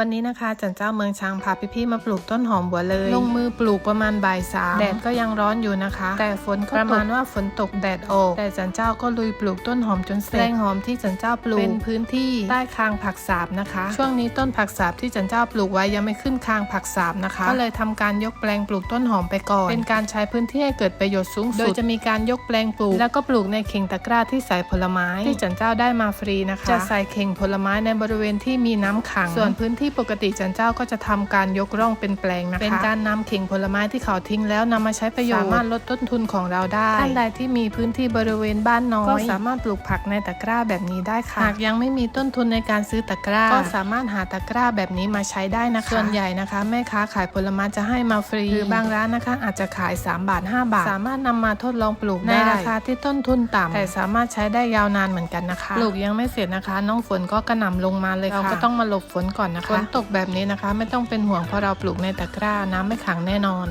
วันนี้นะคะจันเจ้าเมืองช้างพาพี่ๆมาปลูกต้นหอมบัวเลย ลงมือปลูกประมาณบ่ายสามแดดก็ยังร้อนอยู่นะคะ แต่ฝนก็ประมาณว่าฝนตกแดดออกแต่จันเจ้าก็ลุยปลูกต้นหอมจนเสร็จแปลงหอมที่จันเจ้าปลูกเป็นพื้นที่ใต้คางผักสาบนะคะ ช่วงนี้ต้นผักสาบที่จันเจ้าปลูกไว้ยังไม่ขึ้นคางผักสาบนะคะ ก็เลยทำการยกแปลงปลูกต้นหอมไปก่อน เป็นการใช้พื้นที่ให้เกิดประโยชน์สูงสุดโดยจะมีการยกแปลงปลูก แล้วก็ปลูกในเข่งตะกร้าที่ใส่ผลไม้ที่จันเจ้าได้มาฟรีนะคะ จะใส่เข่งผลไม้ในบริเวณที่มีน้ำขังส่วนพื้นที่ปกติจันเจ้าก็จะทำการยกร่องเป็นแปลงนะคะ เป็นการนำเข่งผลไม้ที่เขาทิ้งแล้วนำมาใช้ประโยชน์ สามารถลดต้นทุนของเราได้ ท่านใดที่มีพื้นที่บริเวณบ้านน้อย ก็สามารถปลูกผักในตะกร้าแบบนี้ได้ค่ะ หากยังไม่มีต้นทุนในการซื้อตะกร้า ก็สามารถหาตะกร้าแบบนี้มาใช้ได้นะคะ ส่วนใหญ่นะคะแม่ค้าขายผลไม้จะให้มาฟรี หรือบางร้านนะคะ อาจจะขาย 3 บาท 5 บาท สามารถนำมาทดลองปลูกได้ในราคาที่ต้นทุนต่ำแต่สามารถใช้ได้ยาวนานเหมือนกันนะคะ ปลูกยังไม่เสร็จนะคะ น้องฝนก็กระหน่ำลงมาเลยค่ะ เราก็ต้องมาหลบฝนก่อนนะคะฝนตกแบบนี้นะคะ ไม่ต้องเป็นห่วงเพราะเราปลูกในตะกร้าน้ำไม่ขังแน่นอน